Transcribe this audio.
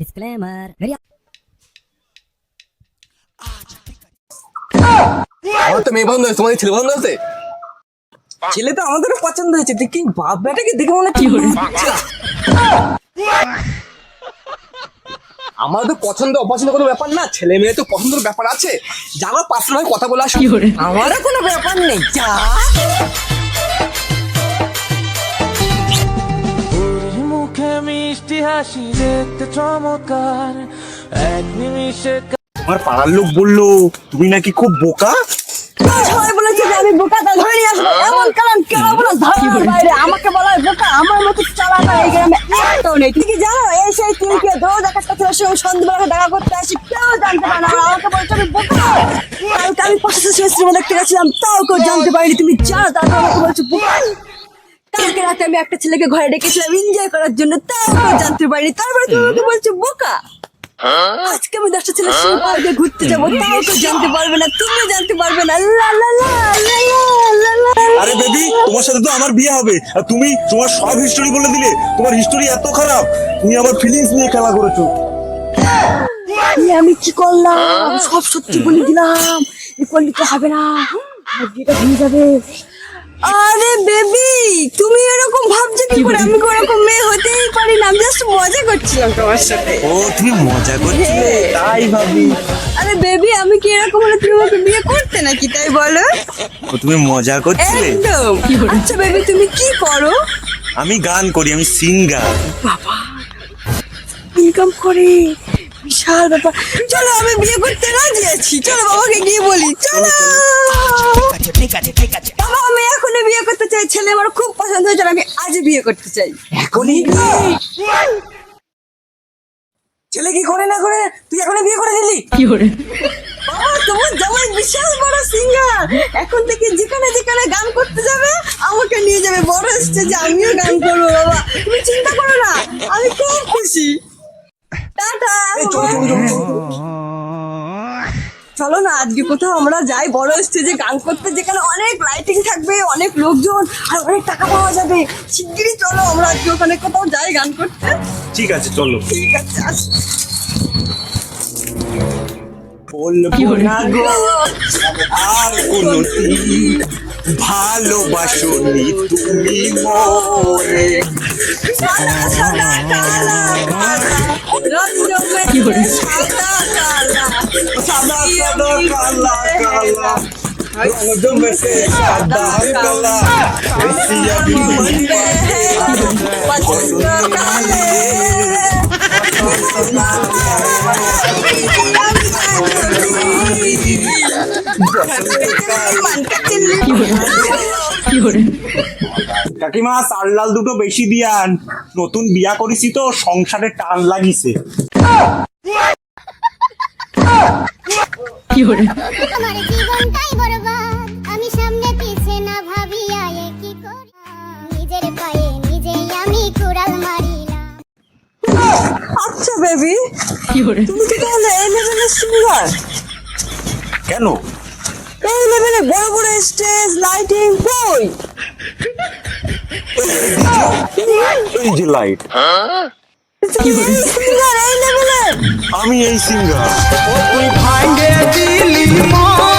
Disclaimer. Very আমার তো মেয়ে তোমাদের ছেলে পছন্দ হয়েছে ছেলে তো আমাদেরও পছন্দ হয়েছে দেখি বাপ বেটাকে দেখে মনে কি আমার তো পছন্দ অপছন্দ কোনো ব্যাপার না ছেলে মেয়ে তো পছন্দের ব্যাপার আছে। যাওয়ার পার্সোনাল কথা বলে আসি আমারও কোনো ব্যাপার নেই যা। মিষ্টি হাসি দেখতে চমৎকার এক নিমিষে আমার পাড়ার লোক বলল তুমি নাকি খুব বোকা? সবাই বলেছে যে আমি বোকা তা ধরে নিয়ে আসব এমন কারণ কেন বলো? ধারণার বাইরে আমাকে বলা হয় বোকা আমার মতো চালাকা এই গ্রামে একটাও নেই। তুমি কি জানো? এই সেই তুই কে রোজ সঙ্গে সন্ধ্যাবেলা দেখা করতে আসি কেউ জানতে পারে না। আমাকে বলছো আমি বোকা। কালকে আমি পাশে শেষ দেখতে গেছিলাম তাও কেউ জানতে পারিনি। তুমি জানো তারপর আমাকে বলছো বোকা। কালকে রাতে আমি একটা ছেলেকে ঘরে ডেকেছিলাম এনজয় করার জন্য। কেউ জানতে পারিনি তারপরে তুমি আমাকে বলছো বোকা আজকে আমি দশটা ছেলের সঙ্গে পার্কে ঘুরতে যাব তাও কেউ জানতে পারবে না তুমি জানতে পারবে না লা লা লা লা লা লা লা আরে বেবি তোমার সাথে তো আমার বিয়ে হবে আর তুমি তোমার সব হিস্টোরি বলে দিলে তোমার হিস্টোরি এত খারাপ তুমি আমার ফিলিংস নিয়ে খেলা করেছ। আমি কি করলাম? সব সত্যি বলে দিলাম এ করলে তো হবে না বিয়েটা ভেঙে যাবে। আরে বেবি তুমি এরকম ভাবছ কি করে? আমি ওরকম মেয়ে হতেই পারি না আমি জাস্ট মজা করছিলাম তোমার সাথে। ও তুমি মজা করছিলে? তাই ভাবি। আরে বেবি আমি কি এরকম হলে তুমি আমাকে বিয়ে করতে নাকি? তাই বলো। ও তুমি মজা করছিলে? একদম। আচ্ছা বেবি তুমি কি করো? আমি গান করি আমি সিঙ্গার ইনকাম করি। বিশাল ব্যাপার। চলো আমি বিয়ে করতে রাজি আছি। চলো বাবাকে গিয়ে বলি। চলো। ঠিক আছে বাবা আমি এখনই বিয়ে করতে চাই ছেলে আমার খুব পছন্দ হয়েছে আমি আজ বিয়ে করতে চাই। এখনই ছেলে কি করে না করে? তুই এখনই বিয়ে করে দিলি? বাবা তোমার জামাই বিশাল বড় সিঙ্গার এখন থেকে যেখানে যেখানে গান করতে যাবে আমাকে নিয়ে যাবে বড় স্টেজে আমিও গান করব বাবা। তুমি চিন্তা করো না আমি খুব খুশি। টাটা। চলো না আজকে কোথাও আমরা যাই বড় স্টেজে গান করতে যেখানে অনেক লাইটিং থাকবে অনেক লোকজন আর অনেক টাকা পাওয়া যাবে। শিগগিরই চলো আমরা আজকে ওখানে কোথাও যাই গান করতে। ঠিক আছে চলো। ঠিক আছে আসি। বলব না গো আর কোনদিন ভালোবাসনি তুমি মোরে। সাদা সাদা কালা কালা রঞ্জনে সাদা সাদা সাদা কালা। কালা। জমেছে সাদা কালা এসিয়া বিবি পছন্দ কালে কাকিমা চাল লাল দুটো বেশি দিয়ান। নতুন বিয়া করেছি তো সংসারে টান লাগিছে। আমি সামনে পিছে না ভাবিয়া কি করি নিজের পায়ে নিজেই আমি কুড়াল মারিলাম। আচ্ছা বেবি তুমি কি তাহলে এই লেভেলের সিঙ্গার কেন? এই লেভেলে বড় বড় স্টেজ লাইটিং কই? এই যে লাইট আমি এই সিঙ্গার। ভাঙ্গে দিলি মন।